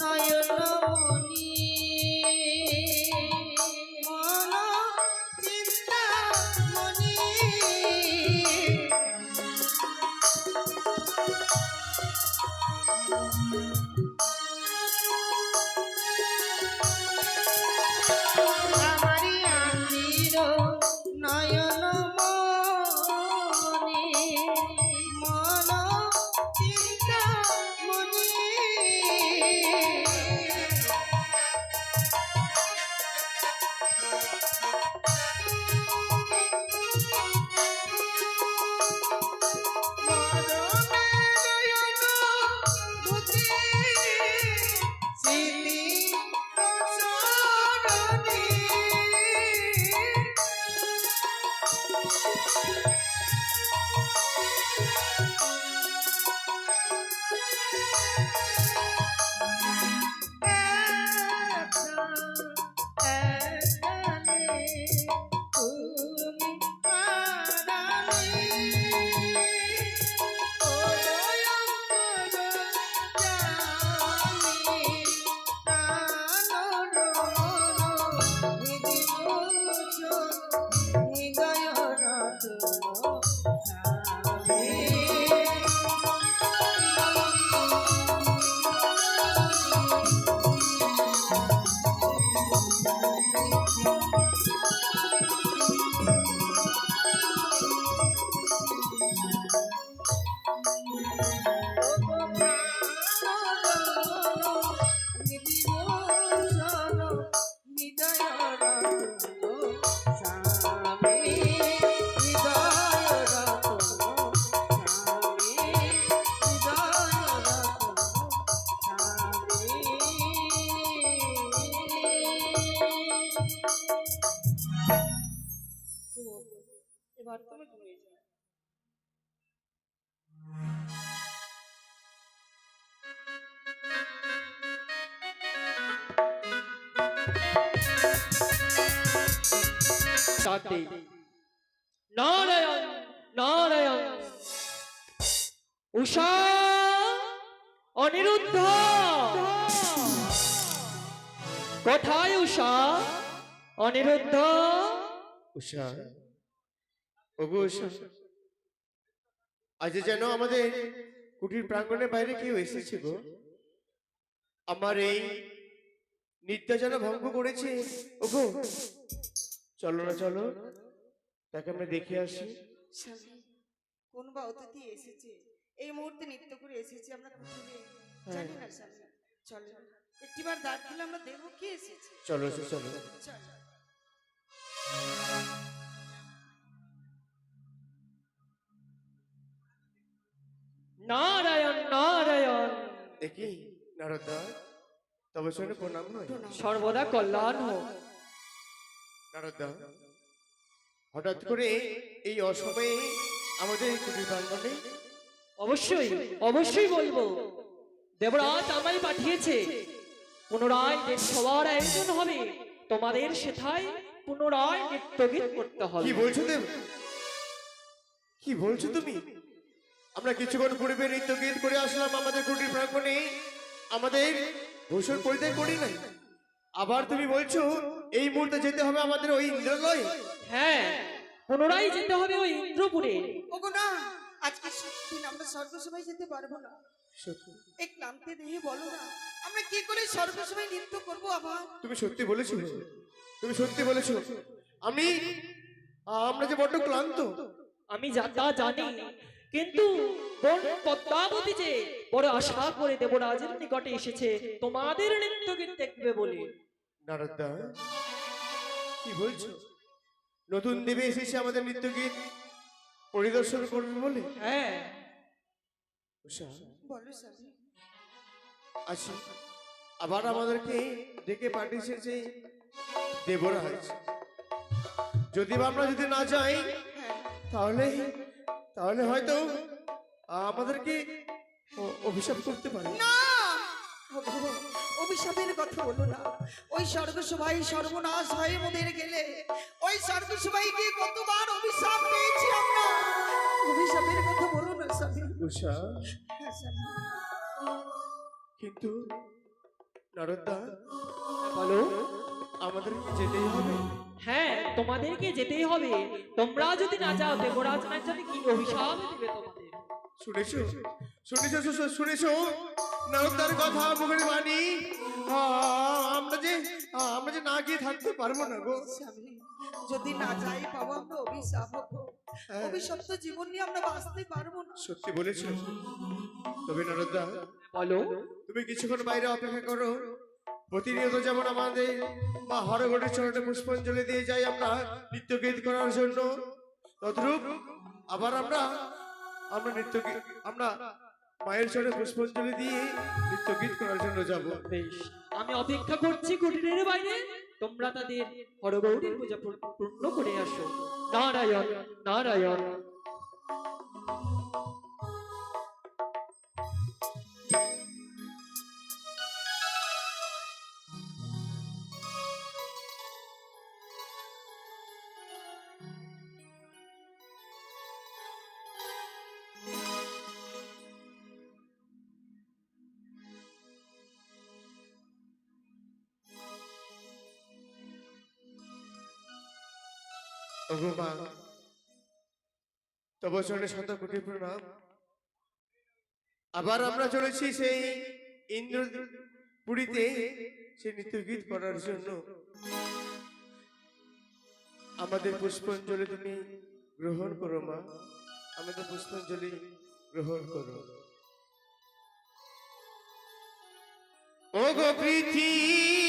নয়ন শান্তি নারায়ণ নারায়ণ। উষা অনিরুদ্ধ। কোথায় উষা? অনিরুদ্ধ। উষা। আজ যেন আমাদের কুটির প্রাঙ্গণের বাইরে কেউ এসেছে গো। আমার এই যেন ভঙ্গ করেছে। ওগো চলো না চলো। তাকে আমরা দেখে আসি। কোন বা অতিথি এসেছে? এই মুহূর্তে নৃত্য করে এসেছে আমরা কুটিরে জানি না স্বামী। চলো একটিবার দাঁড় খুলে আমরা দেখব কি এসেছে। চলো এসো, চলো। নারায়ণ নারায়ণ। দেখি নারদা তবে শুনে প্রণাম নয়। সর্বদা কল্যাণ হোক। নারদা হঠাৎ করে এই অসময়ে আমাদের এই কুটির অবশ্যই অবশ্যই বলব। দেবরাজ আমায় পাঠিয়েছে। পুনরায় সবার আয়োজন হবে তোমাদের সেথায় পুনরায় নৃত্য গীত করতে হবে। কি বলছো দেব কি বলছো তুমি? আমরা কিছুক্ষণ পূর্বে নৃত্যগীত করে আসলাম আমাদের কুটির প্রাঙ্গণে। আমাদের ভূষণ পরিত্যাগ করি নাই। আবার তুমি বলছো এই মুহূর্তে যেতে হবে আমাদের ওই ইন্দ্রালয় হ্যাঁ পুনরায় যেতে হবে ওই ইন্দ্রপুরে। ওগো না আজকে দিন আমরা সবাই যেতে পারব না। সত্যি। এই ক্লান্তি দেহে বলো না আমরা কি করে সর্বসময় নৃত্য করব আবার? তুমি সত্যি বলেছ। তুমি সত্যি বলেছ। আমি আমরা যে বড্ড ক্লান্ত। আমি যা তা জানি কিন্তু বোন পদ্মাবতী যে বড় আশা করে দেবরাজের নিকটে এসেছে তোমাদের নৃত্য গীত দেখবে বলে। নারদা কি বলছো? নতুন দেবে এসেছে আমাদের নৃত্য গীত পরিদর্শন করবে বলে? হ্যাঁ। বলো আচ্ছা আবার আমাদেরকে ডেকে পাঠিয়েছে যে দেবরাজ। যদি আমরা যদি না যাই হ্যাঁ। তাহলে তাহলে হয়তো আমাদেরকে অভিশাপ করতে পারে। না! অভিশাপের কথা বলো না। ওই স্বর্গসভাই সর্বনাশ হয়ে মোদের গেলে ওই স্বর্গসভাই গিয়ে কতবার অভিশাপ পেয়েছি আমরা? অভিশাপের কথা বলো না স্বামী। উষা হ্যাঁ কিন্তু নারদা বলো আমাদের কি যেতেই হবে। হ্যাঁ তোমাদেরকে যেতেই হবে। তোমরা যদি না যাও দেবরাজ না জানি কি অভিশাপ? দিবে তোমাদের শুনেছো শুনেছো শু- শুনেছো? নারদার কথা মুখের বাণী। আমরা যে আমরা যে না গিয়ে থাকতে পারব না গো। স্বামী যদি না যাই বাবা আমরা অভিশাপ হব। হ্যাঁ। অভিশপ্ত জীবন নিয়ে আমরা বাঁচতে পারব না। সত্যি বলেছ। তবে নারদা বলো। তুমি কিছুক্ষণ বাইরে অপেক্ষা করো। প্রতিনিয়ত যেমন আমাদের বা হরগড়ের চরণে পুষ্পাঞ্জলি দিয়ে যাই আমরা, নৃত্য গীত করার জন্য। তদ্রূপ আবার আমরা আমরা নৃত্য আমরা মায়ের চরণে পুষ্পাঞ্জলি দিয়ে নৃত্য গীত করার জন্য যাব। আমি অপেক্ষা করছি কুটিরের বাইরে। তোমরা তাদের হরগৌরীর পূজা পূর- পূর্ণ করে আসো। নারায়ণ নারায়ণ আবার আমরা চলেছি সেই ইন্দ্র পুরীতে সেই নৃত্য গীত করার জন্য। আমাদের পুষ্পাঞ্জলি তুমি গ্রহণ করো মা। আমাদের পুষ্পাঞ্জলি গ্রহণ করো। ও গো পৃথিবীতে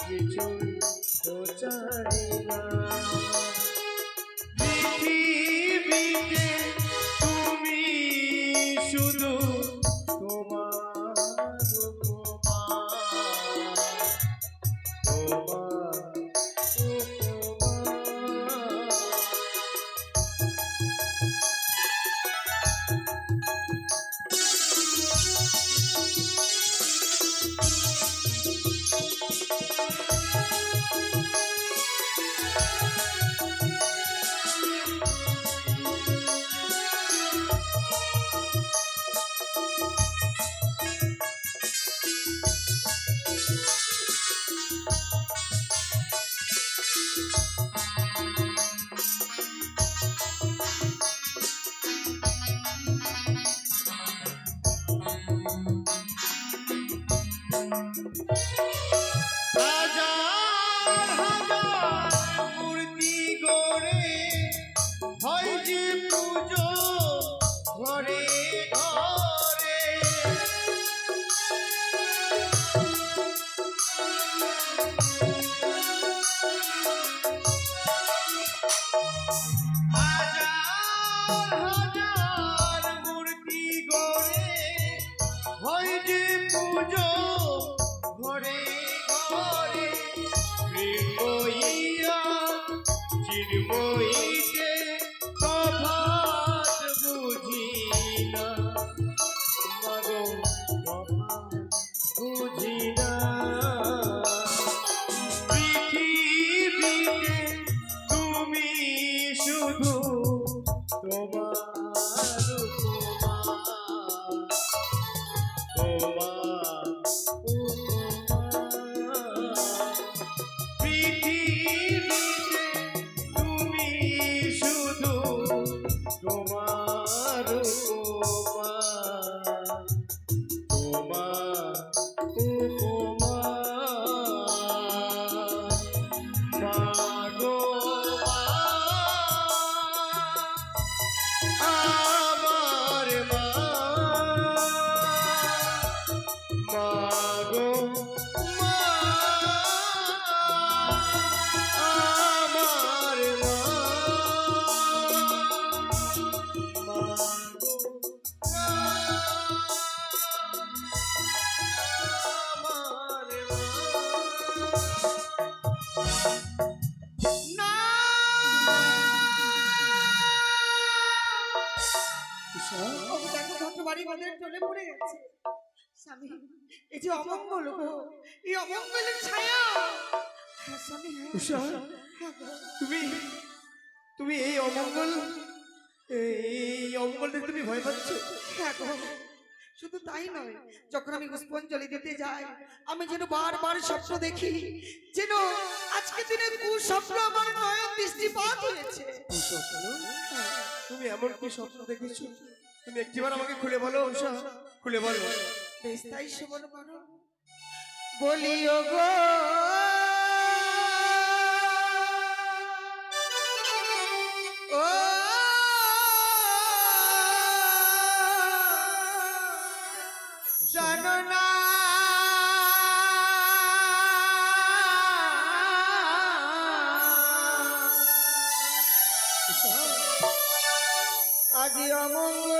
কিছু তো চারে Global তুমি এই অমঙ্গল এই অমঙ্গলটা তুমি ভয় পাচ্ছ? হ্যাঁ শুধু তাই নয় যখন আমি পুষ্পাঞ্জলি দিতে যাই আমি যেন বারবার স্বপ্ন দেখি যেন আজকে দিনে কুস্বপ্ন আমার নয়ন দৃষ্টিপাত হয়েছে। তুমি এমন কি স্বপ্ন দেখেছ? তুমি একটিবার আমাকে খুলে বলো খুলে বলো। বেশ তাই সে সুবর্ণ বলিও গো। ও জানো আজি অমঙ্গল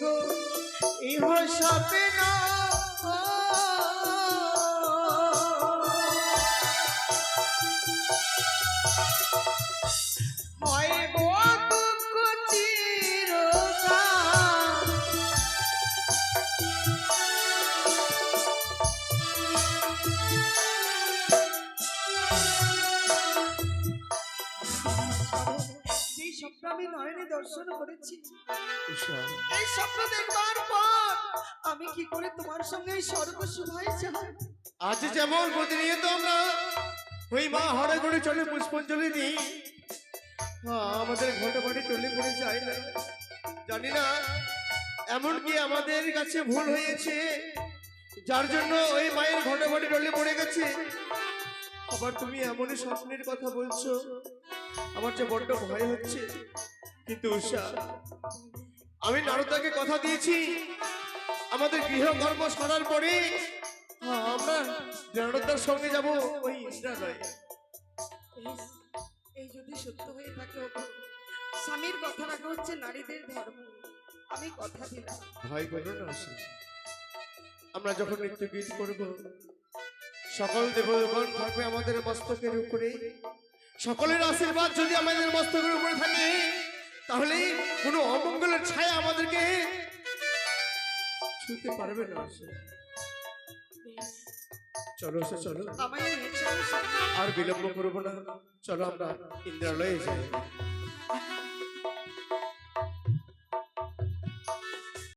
গো ইহ সাপে এই স্বপ্ন দেখবার পর আমি কি করে তোমার সঙ্গে এই স্বর্গ শোভায় যাই আজ যেমন প্রতিনিয়ত আমরা ওই মা হরে করে চলে পুষ্পাঞ্জলি দিই হ্যাঁ, আমাদের ঘটে ঘটে টলে পড়ে যায় না। জানি না এমন কি আমাদের কাছে ভুল হয়েছে যার জন্য ওই মায়ের ঘটে ঘটে টলে পড়ে গেছে। আবার তুমি এমনই স্বপ্নের কথা বলছো আমার যে বড্ড ভয় হচ্ছে। কিন্তু উষা আমি নারদাকে কথা দিয়েছি। আমাদের গৃহ গৃহকর্ম সারার পরে আমরা নারদার সঙ্গে যাব ওই ইন্দ্রালয়ে। এই- যদি সত্য হয়ে থাকে স্বামীর কথা রাখা হচ্ছে নারীদের ধর্ম। আমি কথা দিলাম। ভয় করো না। আমরা যখন নৃত্য গীত করব সকল দেবগণ থাকবে আমাদের মস্তকের উপরে সকলের আশীর্বাদ যদি আমাদের মস্তকের উপরে থাকে তাহলে কোনো অমঙ্গলের ছায়া আমাদেরকে ছুঁতে পারবে না। চলো সে চলো। আর বিলম্ব করব না চলো আমরা ইন্দ্রালয়ে যাই